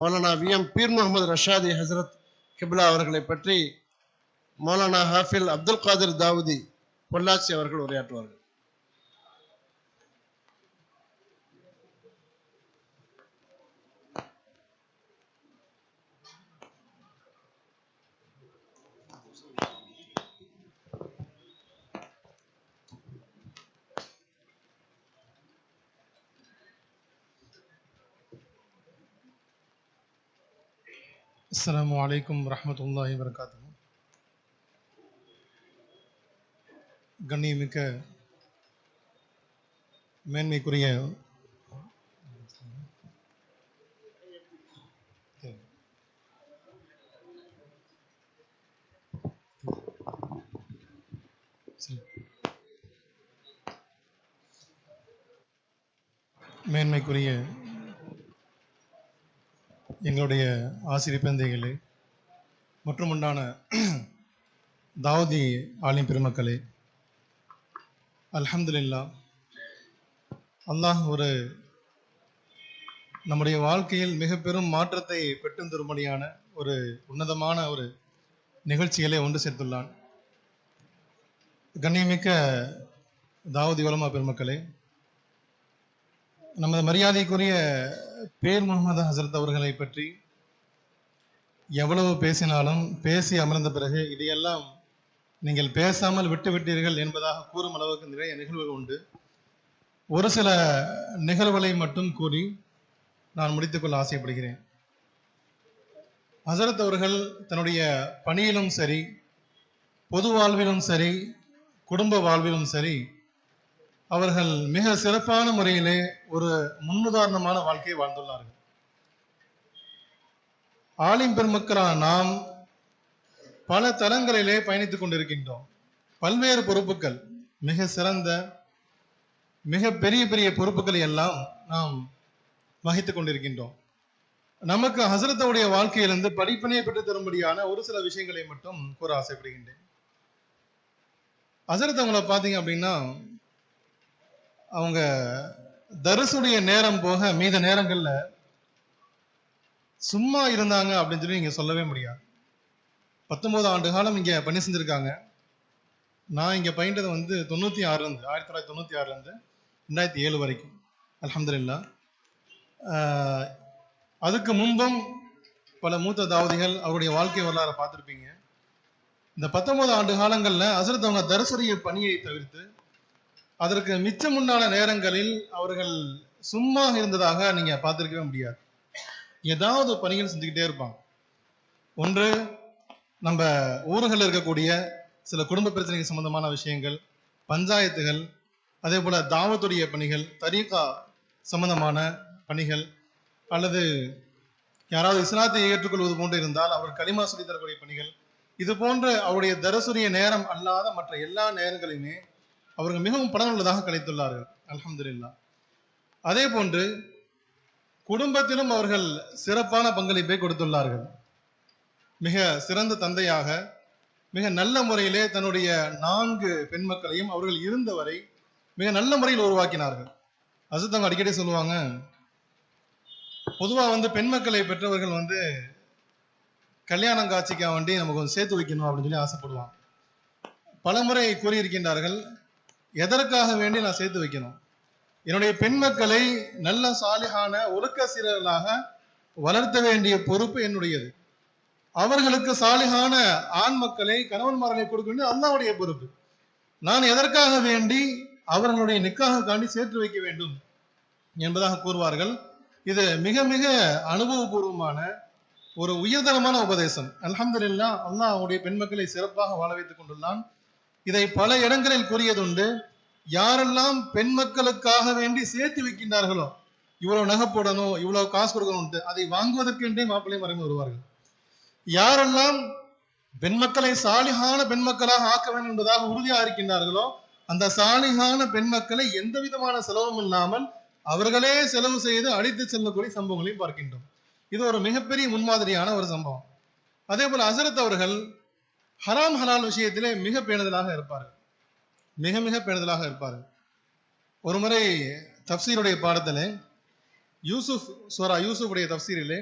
Maulana V M Peer Muhammad Rashadi Hazrat கிப்லா அவர்களை பற்றி மௌலானா ஹாஃபில் அப்துல் காதிர் தாவூதி பொள்ளாச்சி அவர்கள் உரையாற்றுவார்கள். السلام عليكم ورحمة الله وبركاته கண்ணியமிக்க மேன்மைக்குரிய மேன்மைக்குரிய எங்களுடைய ஆசிரியர் பெந்தைகளே மற்றும் உண்டான தாவூதி ஆலிம் பெருமக்களே அல்ஹம்துலில்லா அல்லாஹ் ஒரு நம்முடைய வாழ்க்கையில் மிக பெரும் மாற்றத்தை பெற்று தரும்படியான ஒரு உன்னதமான ஒரு நிகழ்ச்சிகளை ஒன்று சேர்த்துள்ளான். கண்ணியமிக்க தாவூதி உலமா பெருமக்களே நமது மரியாதைக்குரிய பேர் முகமது ஹசரத் அவர்களை பற்றி எவ்வளவு பேசினாலும் பேசி அமர்ந்த பிறகு இதையெல்லாம் நீங்கள் பேசாமல் விட்டுவிட்டீர்கள் என்பதாக கூறும் அளவுக்கு நிறைய நிகழ்வுகள் உண்டு. ஒரு சில நிகழ்வுகளை மட்டும் கூறி நான் முடித்துக்கொள்ள ஆசைப்படுகிறேன். ஹசரத் அவர்கள் தன்னுடைய பணியிலும் சரி பொது வாழ்விலும் சரி குடும்ப வாழ்விலும் சரி அவர்கள் மிக சிறப்பான முறையிலே ஒரு முன்னுதாரணமான வாழ்க்கையை வாழ்ந்துள்ளார்கள். ஆலிம் பெருமக்களான நாம் பல தலங்களிலே பயணித்துக் கொண்டிருக்கின்றோம். பல்வேறு பொறுப்புகள் மிக சிறந்த மிக பெரிய பெரிய பொறுப்புகளை எல்லாம் நாம் வகித்துக் கொண்டிருக்கின்றோம். நமக்கு ஹசரத்தவுடைய வாழ்க்கையிலிருந்து படிப்பினை பெற்று தரும்படியான ஒரு சில விஷயங்களை மட்டும் கூற ஆசைப்படுகின்றேன். ஹசரத் அவங்கள பார்த்தீங்க அப்படின்னா அவங்க தரிசுடைய நேரம் போக மீத நேரங்களில் சும்மா இருந்தாங்க அப்படின்னு சொல்லி நீங்கள் சொல்லவே முடியாது. பத்தொன்பது ஆண்டு காலம் இங்கே பணி செஞ்சுருக்காங்க. நான் இங்கே பயின்றது வந்து தொண்ணூற்றி ஆறுலேருந்து ஆயிரத்தி தொள்ளாயிரத்தி தொண்ணூற்றி ஆறுலேருந்து ரெண்டாயிரத்தி ஏழு வரைக்கும். அலமதுல்லா அதுக்கு முன்பும் பல மூத்த தாவதிகள் அவருடைய வாழ்க்கை வரலாறை பார்த்துருப்பீங்க. இந்த பத்தொன்பது ஆண்டு காலங்களில் அசரத் அவங்க பணியை தவிர்த்து அதற்கு மிச்சம் உண்டான நேரங்களில் அவர்கள் சும்மா இருந்ததாக நீங்க பார்த்திருக்கவே முடியாது. ஏதாவது பணிகள் செஞ்சுக்கிட்டே இருப்பாங்க. ஒன்று நம்ம ஊர்களில் இருக்கக்கூடிய சில குடும்ப பிரச்சனைகள் சம்பந்தமான விஷயங்கள் பஞ்சாயத்துகள் அதே போல தாவத்துடைய பணிகள் தரீகா சம்பந்தமான பணிகள் அல்லது யாராவது இஸ்லாத்தை ஏற்றுக்கொள்வது போன்று இருந்தால் அவர் களிமா சொல்லி தரக்கூடிய பணிகள் இது போன்ற அவருடைய தரசுரிய நேரம் அல்லாத மற்ற எல்லா நேரங்களையுமே அவர்கள் மிகவும் பலனுள்ளதாக கழித்துள்ளார்கள் அலமதுல்லா அதே போன்று குடும்பத்திலும் அவர்கள் சிறப்பான பங்களிப்பை கொடுத்துள்ளார்கள். மிக சிறந்த தந்தையாக மிக நல்ல முறையிலே தன்னுடைய நான்கு பெண் மக்களையும் அவர்கள் இருந்தவரை மிக நல்ல முறையில் உருவாக்கினார்கள். அசுத்தவங்க அடிக்கடி சொல்லுவாங்க பொதுவாக வந்து பெண் மக்களை பெற்றவர்கள் வந்து கல்யாணம் காட்சிக்காக வேண்டி நமக்கு கொஞ்சம் சேர்த்து வைக்கணும் அப்படின்னு சொல்லி ஆசைப்படுவாங்க. பலமுறை கூறியிருக்கின்றார்கள் எதற்காக வேண்டி நான் சேர்த்து வைக்கணும்? என்னுடைய பெண் மக்களை நல்ல சாலிகான ஒழுக்க சீரர்களாக வளர்த்த வேண்டிய பொறுப்பு என்னுடையது. அவர்களுக்கு சாலிகான ஆண் மக்களை கணவன்மார்களை கொடுக்க வேண்டிய அல்லாவுடைய பொறுப்பு. நான் எதற்காக வேண்டி அவர்களுடைய நிக்காக காண்டி சேர்த்து வைக்க வேண்டும் என்பதாக கூறுவார்கள். இது மிக மிக அனுபவபூர்வமான ஒரு உயர்தரமான உபதேசம். அலமதுல்லா அல்லாஹ் அவருடைய பெண் மக்களை சிறப்பாக வாழ வைத்துக் கொண்டுள்ளான். இதை பல இடங்களில் கூறியதுண்டு யாரெல்லாம் பெண் மக்களுக்காக வேண்டி சேர்த்து வைக்கின்றார்களோ இவ்வளவு நகை போடணும் இவ்வளவு காசு கொடுக்கணும் அதை வாங்குவதற்கென்றே மாப்பிள்ளை மறைந்து வருவார்கள். யாரெல்லாம் பெண் மக்களை சாலிகான பெண் மக்களாக ஆக்க வேண்டும் என்பதாக உறுதியாக இருக்கின்றார்களோ அந்த சாலிகான பெண் மக்களை எந்த விதமான செலவும் இல்லாமல் அவர்களே செலவு செய்து அழைத்து செல்லக்கூடிய சம்பவங்களையும் பார்க்கின்றோம். இது ஒரு மிகப்பெரிய முன்மாதிரியான ஒரு சம்பவம். அதே போல அசரத் அவர்கள் ஹராம் ஹலால் விஷயத்திலே மிக பேணுதலாக இருப்பார்கள் மிக மிக பேணுதலாக இருப்பார்கள் ஒரு முறை தப்சீருடைய பாடத்தில் யூசுப் சோரா யூசுஃபுடைய தப்சீரிலே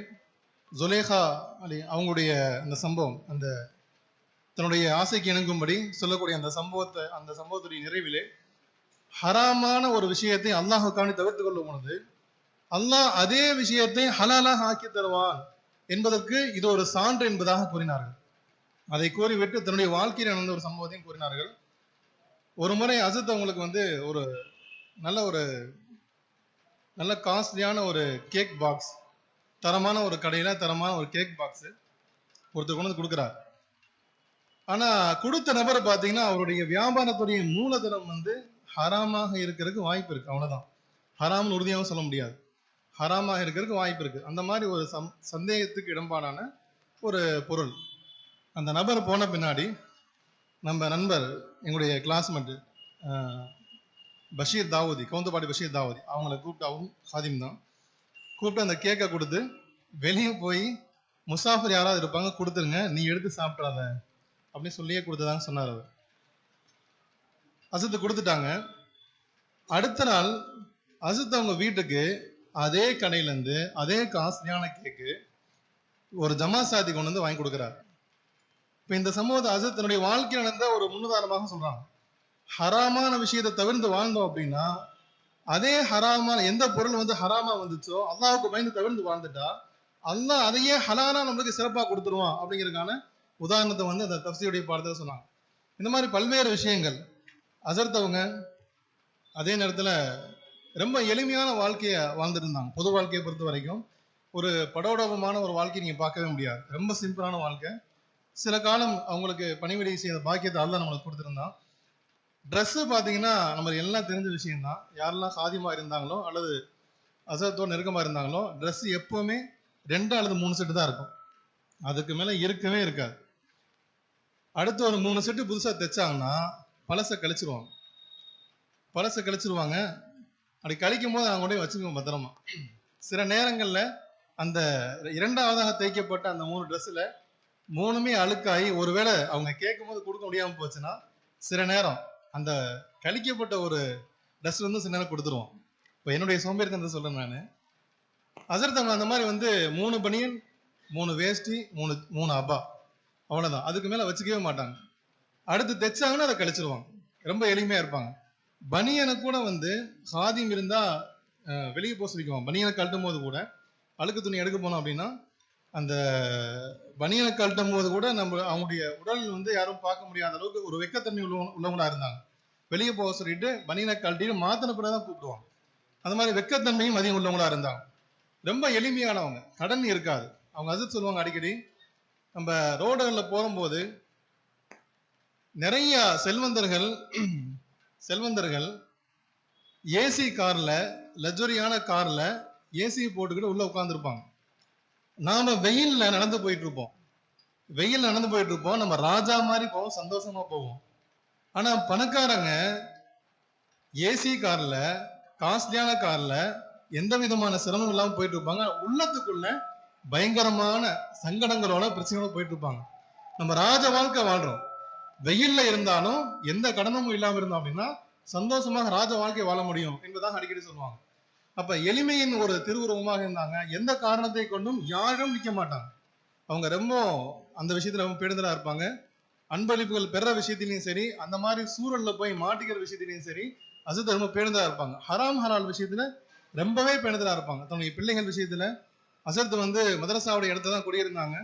ஜுலேஹா அலி அவங்களுடைய அந்த சம்பவம் அந்த தன்னுடைய ஆசைக்கு இணங்கும்படி சொல்லக்கூடிய அந்த சம்பவத்தை அந்த சம்பவத்துடைய நிறைவிலே ஹராமான ஒரு விஷயத்தை அல்லாஹுக்காண்டி தவிர்த்து கொள்ளும் பொழுது அல்லாஹ் அதே விஷயத்தை ஹலாலாக ஆக்கி தருவான் என்பதற்கு இது ஒரு சான்று என்பதாக கூறினார்கள். அதை கூறிவிட்டு தன்னுடைய வாழ்க்கையில் நடந்த ஒரு சம்பவத்தையும் கூறினார்கள். ஒரு முறை அசத் அவங்களுக்கு வந்து ஒரு நல்ல ஒரு நல்ல காஸ்ட்லியான ஒரு கேக் பாக்ஸ் தரமான ஒரு கடையில் தரமான ஒரு கேக் பாக்ஸ் ஒருத்தர் கொண்டு வந்து கொடுக்குறார். ஆனால் கொடுத்த நபரை பார்த்தீங்கன்னா அவருடைய வியாபாரத்துடைய மூலதனம் வந்து ஹராமாக இருக்கிறதுக்கு வாய்ப்பு இருக்குது அவ்வளோதான் ஹராம்னு உறுதியாகவும் சொல்ல முடியாது. ஹராமாக இருக்கிறதுக்கு வாய்ப்பு இருக்குது அந்த மாதிரி ஒரு சம் சந்தேகத்துக்கு இடம்பாடான ஒரு பொருள். அந்த நபர் போன பின்னாடி நம்ம நண்பர் எங்களுடைய கிளாஸ்மேட் பஷீர் தாவூதி கவுந்தபாடி பஷீர் தாவூதி அவங்கள கூப்பிட்டாவும் ஹாதிம் தான். கூப்பிட்டு அந்த கேக்கை கொடுத்து வெளியே போய் முசாஃபர் யாராவது இருப்பாங்க கொடுத்துருங்க நீ எடுத்து சாப்பிட்றாத அப்படின்னு சொல்லியே கொடுத்ததாங்க சொன்னார் அவர். அசத்து கொடுத்துட்டாங்க. அடுத்த நாள் அசத் அவங்க வீட்டுக்கு அதே கடையிலேருந்து அதே காஸ்ட்லியான கேக்கு ஒரு ஜமா சாதி கொண்டு வந்து வாங்கி கொடுக்குறாரு. இப்ப இந்த சம்பவத்தை அசத் தன்னுடைய வாழ்க்கையில் நடந்த ஒரு முன்னுதாரணமாக சொல்றாங்க. ஹராமான விஷயத்தை தவிர்த்து வாழ்ந்தோம் அப்படின்னா அதே ஹராமான எந்த பொருள் வந்து ஹராமா வந்துச்சோ அல்லாவுக்கு பயந்து தவிர்த்து வாழ்ந்துட்டா அல்லாஹ் அதையே ஹலானா நம்மளுக்கு சிறப்பா கொடுத்துருவான் அப்படிங்கிறதுக்கான உதாரணத்தை வந்து அந்த தப்சியுடைய பாடத்தில் சொன்னாங்க. இந்த மாதிரி பல்வேறு விஷயங்கள். அசர்த்தவங்க அதே நேரத்துல ரொம்ப எளிமையான வாழ்க்கையை வாழ்ந்துருந்தாங்க. பொது வாழ்க்கையை பொறுத்த வரைக்கும் ஒரு படோடபமான ஒரு வாழ்க்கையை நீங்க பார்க்கவே முடியாது. ரொம்ப சிம்பிளான வாழ்க்கை. சில காலம் அவங்களுக்கு பணிவிடை செய்த பாக்கியத்தை அல்ல நம்மளுக்கு கொடுத்துருந்தான். ட்ரெஸ்ஸு பார்த்தீங்கன்னா நம்ம எல்லாம் தெரிஞ்ச விஷயம்தான். யாரெல்லாம் சாதியமாக இருந்தாங்களோ அல்லது அசத்தோடு நெருக்கமாக இருந்தாங்களோ ட்ரெஸ் எப்போவுமே ரெண்டு அல்லது மூணு செட்டு தான் இருக்கும். அதுக்கு மேலே இருக்கவே இருக்காது. அடுத்து ஒரு மூணு செட்டு புதுசா தைச்சாங்கன்னா பழசை கழிச்சிருவாங்க. பழசை கழிச்சிருவாங்க. அப்படி கழிக்கும் போது நாங்கள் கூட வச்சுக்குவோம் பத்திரமா. சில நேரங்களில் அந்த இரண்டாவதாக தைக்கப்பட்ட அந்த மூணு ட்ரெஸ்ஸில் மூணுமே அழுக்காகி ஒருவேளை அவங்க கேட்கும் போது கொடுக்க முடியாம போச்சுன்னா சில நேரம் அந்த கழிக்கப்பட்ட ஒரு ட்ரெஸ் வந்து சில நேரம் கொடுத்துருவோம். இப்போ என்னுடைய சோம்பேறித்தனத்தை சொல்றேன் நான். அசர்த்தவங்க அந்த மாதிரி வந்து மூணு பனியன் மூணு வேஷ்டி மூணு மூணு அப்பா. அவ்வளோதான் அதுக்கு மேலே வச்சுக்கவே மாட்டாங்க. அடுத்து தைச்சாங்கன்னா அதை கழிச்சிருவாங்க. ரொம்ப எளிமையாக இருப்பாங்க. பனியனை கூட வந்து சாதியம் இருந்தால் வெளியே போக சொல்லிக்குவாங்க பனியனை கழட்டும் போது கூட அழுக்கு துணி எடுக்க போனோம் அப்படின்னா அந்த பனியனை கழட்டும் போது கூட நம்ம அவங்களுடைய உடல் வந்து யாரும் பார்க்க முடியாத அளவுக்கு ஒரு வெக்கத்தன்மை உள்ள உள்ளவங்களா இருந்தாங்க. வெளியே போக சொல்லிட்டு பனியனை கழட்டிட்டு மாத்தின பிறகு தான் கூப்பிடுவாங்க. அந்த மாதிரி வெக்கத்தன்மையும் அதிகம் உள்ளவங்களா இருந்தாங்க. ரொம்ப எளிமையானவங்க. கடன் இருக்காது. அவங்க அது சொல்லுவாங்க அடிக்கடி நம்ம ரோடுகளில் போகும்போது நிறைய செல்வந்தர்கள் செல்வந்தர்கள் ஏசி கார்ல லக்ஸரியான கார்ல ஏசி போட்டுக்கிட்டு உள்ள உட்காந்துருப்பாங்க நாம வெயில்ல நடந்து போயிட்டு இருப்போம் வெயில் நடந்து போயிட்டு இருப்போம் நம்ம ராஜா மாதிரி போவோம் சந்தோஷமா போவோம். ஆனா பணக்காரங்க ஏசி கார்ல காஸ்ட்லியான கார்ல எந்த விதமான சிரமம் இல்லாம போயிட்டு இருப்பாங்க உள்ளத்துக்குள்ள பயங்கரமான சங்கடங்களோட பிரச்சனைகளோட போயிட்டு இருப்பாங்க நம்ம ராஜ வாழ்க்கை வாழ்றோம். வெயில்ல இருந்தாலும் எந்த கடனமும் இல்லாம இருந்தோம் அப்படின்னா சந்தோஷமாக ராஜ வாழ்க்கை வாழ முடியும் என்பதாக அடிக்கடி சொல்லுவாங்க. அப்ப எளிமையின் ஒரு திருவுருவமாக இருந்தாங்க. எந்த காரணத்தை கொண்டும் யாரும் நிற்க மாட்டாங்க. அவங்க ரொம்ப அந்த விஷயத்துல ரொம்ப பெருந்தலா இருப்பாங்க. அன்பளிப்புகள் பெற விஷயத்திலையும் சரி அந்த மாதிரி சூழல்ல போய் மாட்டிக்கிற விஷயத்திலையும் சரி அசத்து ரொம்ப பேணுதலா இருப்பாங்க. ஹராம் ஹலால் விஷயத்துல ரொம்பவே பேணுதலா இருப்பாங்க. தன்னுடைய பிள்ளைகள் விஷயத்துல அசத்து வந்து மதரசாவுடைய இடத்துல தான் குடியிருந்தாங்க.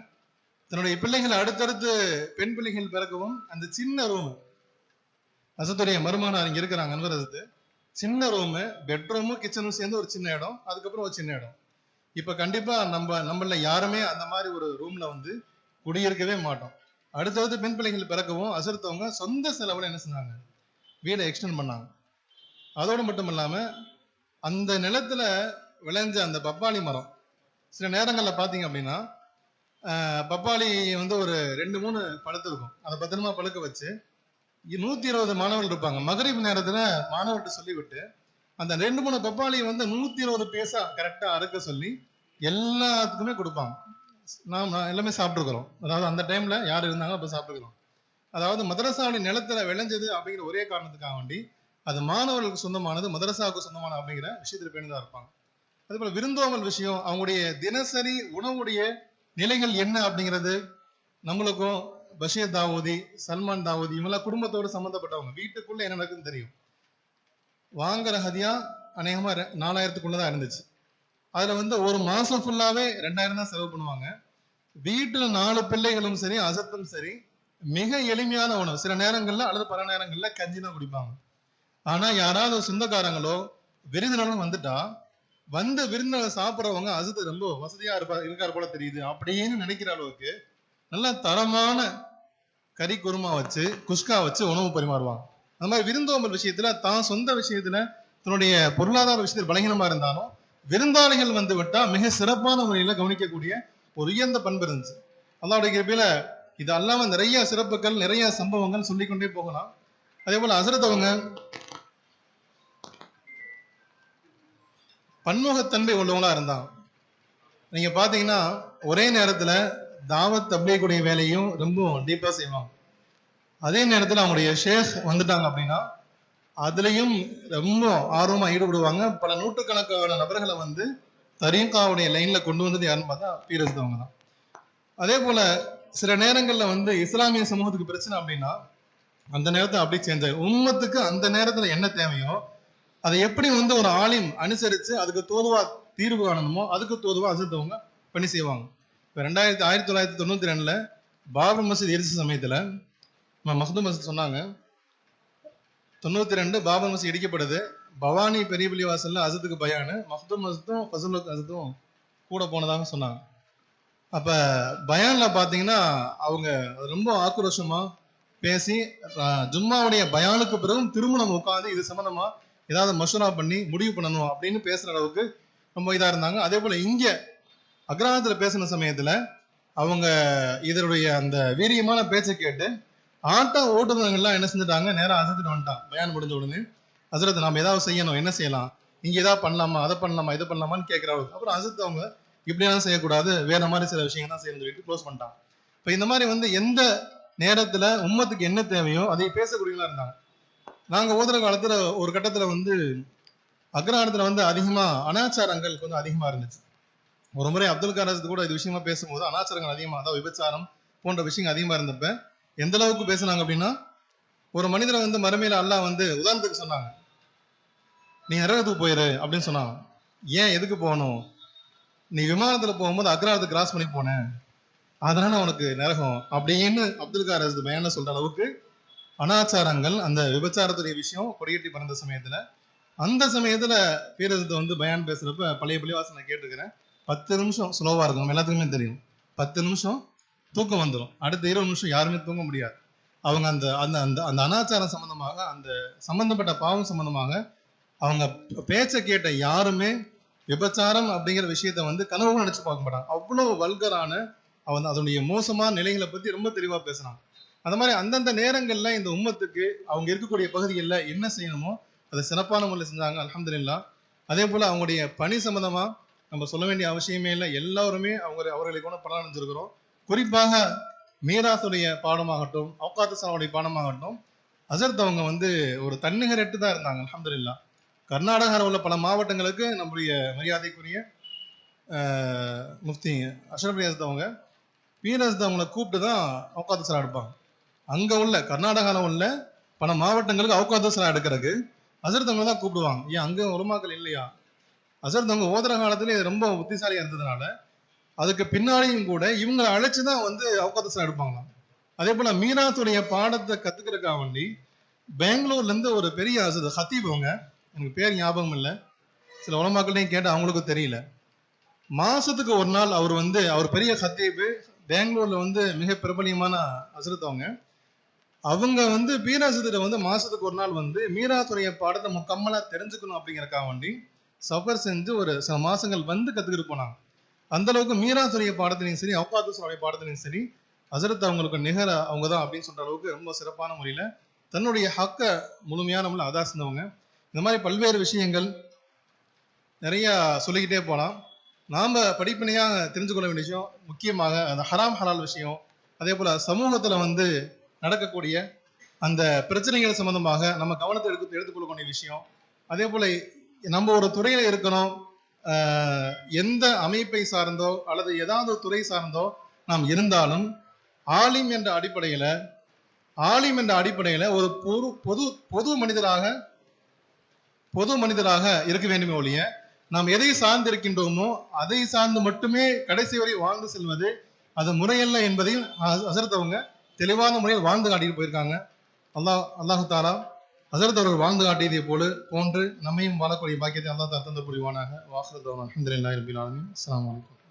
தன்னுடைய பிள்ளைகள் அடுத்தடுத்து பெண் பிள்ளைகள் பிறக்கவும் அந்த சின்ன ரூம் அசத்துடைய மருமானார் இங்க இருக்கிறாங்க அன்பர் அசத்து சின்ன ரூமு பெட்ரூமும் கிச்சனும் சேர்ந்து ஒரு சின்ன இடம் அதுக்கப்புறம் ஒரு சின்ன இடம். இப்போ கண்டிப்பாக நம்ம நம்மள யாருமே அந்த மாதிரி ஒரு ரூம்ல வந்து குடியிருக்கவே மாட்டோம். அடுத்தடுத்து பெண் பிள்ளைகள் பிறக்கவும் அசர்த்தவங்க சொந்த செலவுல என்ன செஞ்சாங்க? வீடை எக்ஸ்டெண்ட் பண்ணாங்க. அதோடு மட்டும் இல்லாம அந்த நிலத்துல விளைஞ்ச அந்த பப்பாளி மரம் சில நேரங்களில் பார்த்தீங்க அப்படின்னா பப்பாளி வந்து ஒரு ரெண்டு மூணு பழுத்து இருக்கும். அதை பத்திரமா பழுக்க வச்சு நூத்தி இருபது மாணவர்கள் இருப்பாங்க. மகரிப் நேரத்துல மாணவர்கிட்ட சொல்லிவிட்டு அந்த ரெண்டு மூணு பப்பாளியை வந்து நூத்தி இருபது பேசா கரெக்டா அறுக்க சொல்லி எல்லாத்துக்குமே கொடுப்பாங்க. நாம் எல்லாமே சாப்பிட்டுருக்குறோம். அதாவது அந்த டைம்ல யார் இருந்தாங்களோ அப்ப சாப்பிட்டுக்கிறோம். அதாவது மதரசாவுடைய நிலத்துல விளைஞ்சது அப்படிங்கிற ஒரே காரணத்துக்காக வேண்டி அது மாணவர்களுக்கு சொந்தமானது மதரசாவுக்கு சொந்தமான அப்படிங்கிற விஷயத்துல பேணுதா இருப்பாங்க. அதே போல விருந்தோம்பல் விஷயம் அவங்களுடைய தினசரி உணவுடைய நிலைகள் என்ன அப்படிங்கிறது நம்மளுக்கும் பஷீர் தாவூதி சல்மான் தாவூதி இவங்கெல்லாம் குடும்பத்தோடு சம்மந்தப்பட்டவங்க வீட்டுக்குள்ள என்ன நடக்குதுன்னு தெரியும். வாங்குற ஹதியா அநேகமா நாலாயிரத்துக்குள்ளதான் இருந்துச்சு. அதுல வந்து ஒரு மாசம் ஃபுல்லாவே ரெண்டாயிரம் தான் செலவு பண்ணுவாங்க. வீட்டுல நாலு பிள்ளைகளும் சரி அசத்தும் சரி மிக எளிமையான உணவு. சில நேரங்கள்ல அல்லது பல நேரங்கள்ல கஞ்சி தான் குடிப்பாங்க. ஆனா யாராவது ஒரு சொந்தக்காரங்களோ விருந்தினரும் வந்துட்டா வந்த விருந்தினர் சாப்பிட்றவங்க அசத்து ரொம்ப வசதியா இருப்பா இருக்காரு போல தெரியுது அப்படின்னு நினைக்கிற அளவுக்கு நல்ல தரமான கறி குருமா வச்சு குஸ்கா வச்சு உணவு பரிமாறுவாங்க. அந்த மாதிரி விருந்தோம்பல் விஷயத்துல தான் சொந்த விஷயத்துல தன்னுடைய பொருளாதார விஷயத்தில் பலகீனமா இருந்தாலும் விருந்தாளிகள் வந்து விட்டா மிக சிறப்பான முறையில கவனிக்கக்கூடிய ஒரு உயர்ந்த பண்பு இருந்துச்சு. அல்லாவுடைய கிருப்பையில இது அல்லாம நிறைய சிறப்புகள் நிறைய சம்பவங்கள் சொல்லிக்கொண்டே போகலாம். அதே போல அசரத்தவங்க பன்முகத்தன்மை உள்ளவங்களா இருந்தாங்க. நீங்க பாத்தீங்கன்னா ஒரே நேரத்துல தாவத் தப்லீகுடைய வேலையும் ரொம்ப டீப்பா செய்வாங்க அதே நேரத்துல அவங்களுடைய ஷேக் வந்துட்டாங்க அப்படின்னா அதுலயும் ரொம்ப ஆர்வமா ஈடுபடுவாங்க. பல நூற்றுக்கணக்கான நபர்களை வந்து தரீகாவுடைய லைன்ல கொண்டு வந்தது யாருன்னு பார்த்தா பீரஸ்தவங்க தான். அதே போல சில நேரங்கள்ல வந்து இஸ்லாமிய சமூகத்துக்கு பிரச்சனை அப்படின்னா அந்த நேரத்தை அப்படி சேர்ந்த உம்மத்துக்கு அந்த நேரத்துல என்ன தேவையோ அதை எப்படி வந்து ஒரு ஆலிம் அனுசரிச்சு அதுக்கு தோதுவா தீர்வு காணணுமோ அதுக்கு தோதுவா அசத்தவங்க பணி செய்வாங்க. இப்போ ரெண்டாயிரத்தி ஆயிரத்தி தொள்ளாயிரத்தி தொண்ணூற்றி ரெண்டில் பாபர் மசீத் எரிச்ச சமயத்தில் நம்ம மஹ்தூம் மசீத் சொன்னாங்க தொண்ணூற்றி ரெண்டு பாபர் மசீத் இடிக்கப்படுது பவானி பெரிய பள்ளி வாசலில் அசத்துக்கு பயானு மஹ்தூம் மசத்தும் ஃபசல் அசத்தும் கூட போனதாக சொன்னாங்க. அப்போ பயானில் பார்த்தீங்கன்னா அவங்க ரொம்ப ஆக்ரோஷமாக பேசி ஜும்மாவுடைய பயானுக்கு பிறகும் திருமணம் உட்காந்து இது சம்மந்தமாக ஏதாவது மஷூரா பண்ணி முடிவு பண்ணணும் அப்படின்னு பேசுகிற அளவுக்கு ரொம்ப இதாக இருந்தாங்க. அதே போல் இங்கே அக்ராமத்துல பேசின சமயத்துல அவங்க இதனுடைய அந்த வீரியமான பேச்சை கேட்டு ஆட்டோ ஓட்டுநர்கள்லாம் என்ன செஞ்சுட்டாங்க? நேரா அசத்துட்டு வந்துட்டான். பயான் முடிஞ்ச உடனே அசரத்து நாம ஏதாவது செய்யணும். என்ன செய்யலாம்? நீங்க ஏதாவது பண்ணலாமா? அதை பண்ணலாமா? இதை பண்ணலாமான்னு கேட்கிற அளவுக்கு அப்புறம் அசத்து அவங்க இப்படியெல்லாம் செய்யக்கூடாது. வேற மாதிரி சில விஷயங்கள் தான் செய்யணும் சொல்லிட்டு க்ளோஸ் பண்ணிட்டான். இப்போ இந்த மாதிரி வந்து எந்த நேரத்துல உம்மத்துக்கு என்ன தேவையோ அதை பேசக்கூடியவங்களா இருந்தாங்க. நாங்க ஓதுற காலத்துல ஒரு கட்டத்துல வந்து அக்ரஹாரத்தில் வந்து அதிகமா அனாச்சாரங்கள் கொஞ்சம் அதிகமா இருந்துச்சு. ஒரு முறை அப்துல் காரஸ் கூட இது விஷயமா பேசும்போது அனாச்சாரங்கள் அதிகமாக அதாவது விபச்சாரம் போன்ற விஷயங்கள் அதிகமாக இருந்தப்ப எந்த அளவுக்கு பேசுனாங்க அப்படின்னா ஒரு மனிதரை வந்து மறுமையில அல்லாஹ் வந்து உதாரணத்துக்கு சொன்னாங்க. நீ நரகத்துக்கு போயிரு அப்படின்னு சொன்னாங்க. ஏன் எதுக்கு போகணும்? நீ விமானத்துல போகும்போது அக்ரஹாரத்தை கிராஸ் பண்ணி போன. அதனால உனக்கு நரகம் அப்படின்னு அப்துல் காரஸ் பயன சொல்ற அளவுக்கு அனாச்சாரங்கள் அந்த விபச்சாரத்துடைய விஷயம் கொடியேற்றி பறந்த சமயத்துல அந்த சமயத்துல பீரசத்தை வந்து பயான் பேசுறப்ப பழைய பள்ளிவாசல் நான் கேட்டிருக்கிறேன். பத்து நிமிஷம் ஸ்லோவாக இருக்கும் நம்ம எல்லாத்துக்குமே தெரியும். பத்து நிமிஷம் தூக்கம் வந்துடும் அடுத்த இருபது நிமிஷம் யாருமே தூங்க முடியாது. அவங்க அந்த அந்த அந்த அந்த அனாச்சாரம் சம்பந்தமாக அந்த சம்பந்தப்பட்ட பாவம் சம்பந்தமாக அவங்க பேச்சை கேட்ட யாருமே விபச்சாரம் அப்படிங்கிற விஷயத்த வந்து கனவு நினைச்சு பார்க்க மாட்டாங்க. அவ்வளவு வல்கரான அவன் அதனுடைய மோசமான நிலைகளை பத்தி ரொம்ப தெளிவா பேசுறாங்க அந்த மாதிரி அந்தந்த நேரங்கள்ல இந்த உம்மத்துக்கு அவங்க இருக்கக்கூடிய பகுதிகளில் என்ன செய்யணுமோ அதை சிறப்பான முறையில் செஞ்சாங்க அலமதுல்லா அதே போல அவங்களுடைய பணி சம்பந்தமா நம்ம சொல்ல வேண்டிய அவசியமே இல்லை. எல்லாருமே அவங்க அவர்களை கூட பலன் அடைஞ்சிருக்கிறோம். குறிப்பாக மீராசுடைய பாடமாகட்டும் அவுகாத்து சாவுடைய பாடமாகட்டும் அசர்த் அவங்க வந்து ஒரு தன்னிகரட்டு தான் இருந்தாங்க அலமதுல்லா கர்நாடகாவில் உள்ள பல மாவட்டங்களுக்கு நம்முடைய மரியாதைக்குரிய ஆஹ், முஃப்தி அஷ்ரப் ரியாஸ் அவங்க பீரஸ் அவங்களை கூப்பிட்டு தான் அவுகாத்து எடுப்பாங்க. அங்கே உள்ள கர்நாடகாவில் உள்ள பல மாவட்டங்களுக்கு அவுகாத்து சலா எடுக்கிறதுக்கு அசர்த் அவங்க தான் கூப்பிடுவாங்க. ஏன் அங்கே உலமாக்கள் இல்லையா? அசர்தவங்க ஓதுற காலத்துல இது ரொம்ப புத்திசாலியா இருந்ததுனால அதுக்கு பின்னாடியும் கூட இவங்களை அழைச்சு தான் வந்து அவகாசம் எடுப்பாங்களாம். அதே போல மீராத்துடைய பாடத்தை கத்துக்கிறதுக்காக வேண்டி பெங்களூர்ல இருந்து ஒரு பெரிய அசர் ஹத்தீப் அவங்க எனக்கு பேர் ஞாபகம் இல்லை. சில உலமாக்கள்டையும் கேட்டு அவங்களுக்கும் தெரியல. மாசத்துக்கு ஒரு நாள் அவர் வந்து அவர் பெரிய ஹத்தீப் பெங்களூர்ல வந்து மிக பிரபலியமான அசரத் அவங்க. வந்து பீராசத்திட்ட வந்து மாசத்துக்கு ஒரு நாள் வந்து மீராத்துடைய பாடத்தை முக்கம்மலா தெரிஞ்சுக்கணும் அப்படிங்கறக்கா வேண்டி சஃபர் செஞ்சு ஒரு சில மாசங்கள் வந்து கத்துக்கிட்டு போனாங்க. அந்த அளவுக்கு மீரா மீராத்துடைய பாடத்திலையும் சரி அவுகாத்துடைய பாடத்திலையும் சரி அசரத் அவங்களுக்கு நிகர அவங்க தான் அப்படின்னு சொல்ற அளவுக்கு ரொம்ப சிறப்பான முறையில தன்னுடைய ஹக்க முழுமையான முறையில் அதா செஞ்சவங்க. இந்த மாதிரி பல்வேறு விஷயங்கள் நிறைய சொல்லிக்கிட்டே போகலாம் நாம படிப்பனையாக தெரிஞ்சு கொள்ள வேண்டிய விஷயம் முக்கியமாக அந்த ஹராம் ஹலால் விஷயம் அதே போல சமூகத்துல வந்து நடக்கக்கூடிய அந்த பிரச்சனைகள் சம்பந்தமாக நம்ம கவனத்தை எடுத்து எடுத்துக்கொள்ளக்கூடிய விஷயம் அதே போல நம்ம ஒரு துறையில இருக்கணும். எந்த அமைப்பை சார்ந்தோ அல்லது ஏதாவது ஒரு துறை சார்ந்தோ நாம் இருந்தாலும் ஆலிம் என்ற அடிப்படையில ஆலிம் என்ற அடிப்படையில ஒரு பொது பொது பொது மனிதராக பொது மனிதராக இருக்க வேண்டுமே ஒழிய நாம் எதை சார்ந்து இருக்கின்றோமோ அதை சார்ந்து மட்டுமே கடைசி வரை வாழ்ந்து செல்வது அது முறையல்ல என்பதையும் ஹசரத் தெளிவான முறையில் வாழ்ந்து காட்டிட்டு போயிருக்காங்க. அல்லாஹ் அல்லாஹு தாலா ஹசரத் அவர்கள் வாழ்ந்து காட்டியதை போல போன்று நம்மையும் வாழக்கூடிய பாக்கியத்தை அல்லா தந்த புரிவானாக. வாசல் அலமதுல்லாஹி ரபில் ஆலமீன். அஸ்ஸலாமு அலைக்கும்.